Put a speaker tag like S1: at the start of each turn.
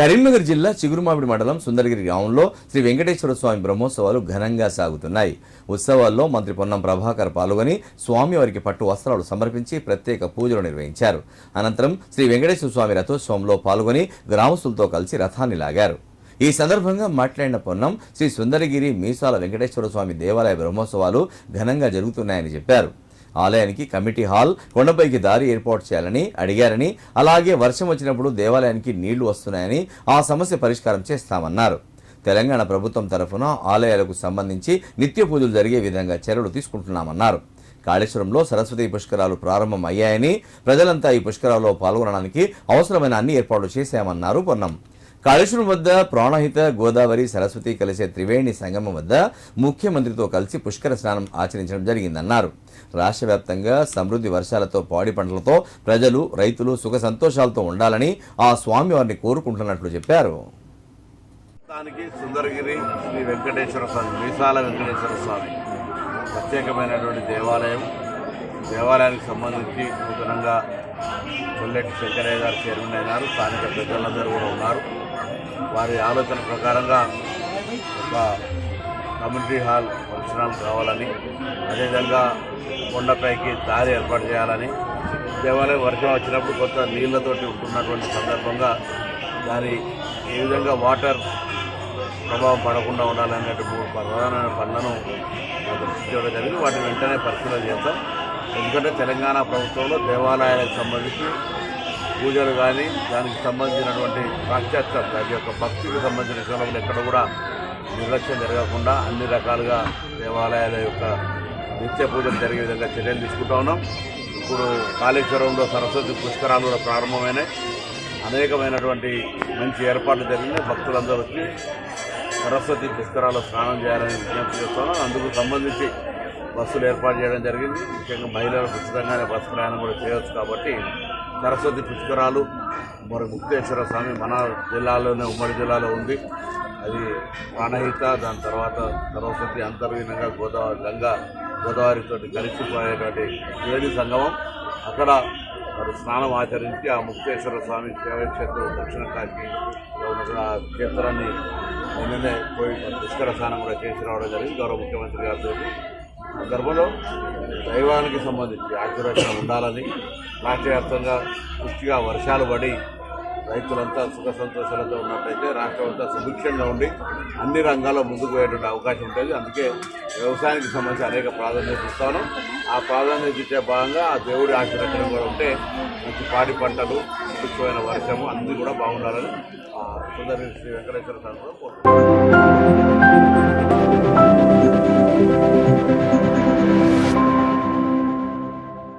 S1: కరీంనగర్ జిల్లా చిగురుమామిడి మండలం సుందరగిరి గ్రామంలో శ్రీ వెంకటేశ్వర స్వామి బ్రహ్మోత్సవాలు ఘనంగా సాగుతున్నాయి. ఉత్సవాల్లో మంత్రి పొన్నం ప్రభాకర్ పాల్గొని స్వామివారికి పట్టు వస్త్రాలు సమర్పించి ప్రత్యేక పూజలు నిర్వహించారు. అనంతరం శ్రీ వెంకటేశ్వర స్వామి రథోత్సవంలో పాల్గొని గ్రామస్తులతో కలిసి రథాన్ని లాగారు. ఈ సందర్భంగా మాట్లాడిన పొన్నం శ్రీ సుందరగిరి మీసాల వెంకటేశ్వర స్వామి దేవాలయ బ్రహ్మోత్సవాలు ఘనంగా జరుగుతున్నాయని చెప్పారు. ఆలయానికి కమిటీ హాల్ కొండపైకి దారి ఏర్పాటు చేయాలని అడిగారని అలాగే వర్షం వచ్చినప్పుడు దేవాలయానికి నీళ్ళు వస్తున్నాయని ఆ సమస్య పరిష్కారం చేస్తామన్నారు. తెలంగాణ ప్రభుత్వం తరఫున ఆలయాలకు సంబంధించి నిత్య పూజలు జరిగే విధంగా చర్యలు తీసుకుంటున్నామన్నారు. కాళేశ్వరంలో సరస్వతి పుష్కరాలు ప్రారంభం అయ్యాయని ప్రజలంతా ఈ పుష్కరాల్లో పాల్గొనడానికి అవసరమైన అన్ని ఏర్పాట్లు చేశామన్నారు పొన్నం. కాళేశ్వరం వద్ద ప్రాణహిత గోదావరి సరస్వతి కలిసే త్రివేణి సంగమం వద్ద ముఖ్యమంత్రితో కలిసి పుష్కర స్నానం ఆచరించడం జరిగిందన్నారు. రాష్ట్ర వ్యాప్తంగా సమృద్ధి వర్షాలతో పాడి పంటలతో ప్రజలు రైతులు సుఖ సంతోషాలతో ఉండాలని ఆ స్వామివారిని కోరుకుంటున్నట్లు చెప్పారు.
S2: దానికి సుందరగిరి శ్రీ వెంకటేశ్వర స్వామి విశాల వెంకటేశ్వర స్వామి ప్రత్యేకమైనటువంటి దేవాలయం. దేవాలయానికి సంబంధించి నూతనంగా కొల్లెట్టి శంకరయ్య గారు చైర్మన్ అయినారు స్థానిక పెద్దలందరూ కూడా ఉన్నారు. వారి ఆలోచన ప్రకారంగా ఒక కమ్యూనిటీ హాల్ ఫంక్షన్ హాల్ కావాలని అదేవిధంగా కొండపైకి దారి ఏర్పాటు చేయాలని. దేవాలయం వర్షం వచ్చినప్పుడు కొంత నీళ్ళతోటి ఉంటున్నటువంటి సందర్భంగా దాని ఏ విధంగా వాటర్ ప్రభావం పడకుండా ఉండాలనేటువంటి ప్రధానమైన పనులను దృష్టించడం జరిగింది వాటిని వెంటనే పరిశీలన చేస్తాం ఎందుకంటే తెలంగాణ ప్రభుత్వంలో దేవాలయాలకు సంబంధించి పూజలు కానీ దానికి సంబంధించినటువంటి పాశ్చాత్య దాని యొక్క భక్తికి సంబంధించిన విషయంలో ఎక్కడ కూడా నిర్లక్ష్యం జరగకుండా అన్ని రకాలుగా దేవాలయాల యొక్క నిత్య పూజలు జరిగే విధంగా చర్యలు తీసుకుంటా ఉన్నాం. ఇప్పుడు కాళేశ్వరంలో సరస్వతి పుష్కరాలు కూడా ప్రారంభమైనాయి. అనేకమైనటువంటి మంచి ఏర్పాట్లు జరిగినాయి. భక్తులందరూ వచ్చి సరస్వతి పుష్కరాలు స్నానం చేయాలని విజ్ఞప్తి చేస్తున్నాం అందుకు సంబంధించి బస్సులు ఏర్పాటు చేయడం జరిగింది. ముఖ్యంగా మహిళలు ఉచితంగానే బస్సు ప్రయాణం కూడా చేయవచ్చు కాబట్టి సరస్వతి పుష్కరాలు మరి ముక్తేశ్వర స్వామి మన జిల్లాలోనే ఉమ్మడి జిల్లాలో ఉంది. అది ప్రాణహిత. దాని తర్వాత సరస్వతి అంతర్లీనంగా గోదావరి గంగా గోదావరితో కలిసిపోయేటువంటి వేడి సంగమం. అక్కడ మరి స్నానం ఆచరించి ఆ ముక్తేశ్వర స్వామి శివక్షేత్రం దక్షిణ కాశీ ఆ క్షేత్రాన్ని నిన్ననే పోయి పుష్కర స్నానం కూడా చేసి రావడం జరిగింది. గౌరవ ముఖ్యమంత్రి గారితో సందర్భంలో దైవానికి సంబంధించి ఆశీర్వచనం ఉండాలని రాష్ట్రవ్యాప్తంగా పుష్టిగా వర్షాలు పడి రైతులంతా సుఖ సంతోషాలతో ఉన్నట్టయితే రాష్ట్రం అంతా సుభిక్షంగా ఉండి అన్ని రంగాల్లో ముందుకు పోయేటువంటి అవకాశం ఉంటుంది. అందుకే వ్యవసాయానికి సంబంధించి అనేక ప్రాధాన్యత ఇస్తాను ఆ ప్రాధాన్యత ఇచ్చే భాగంగా ఆ దేవుడి ఆశీర్వచనం కూడా ఉంటే మంచి పాడి పంటలు సుభిక్షమైన వర్షము అన్నీ కూడా బాగుండాలని ఆ సుందరి శ్రీ వెంకటేశ్వర స్వామి కూడా కోరుతున్నాను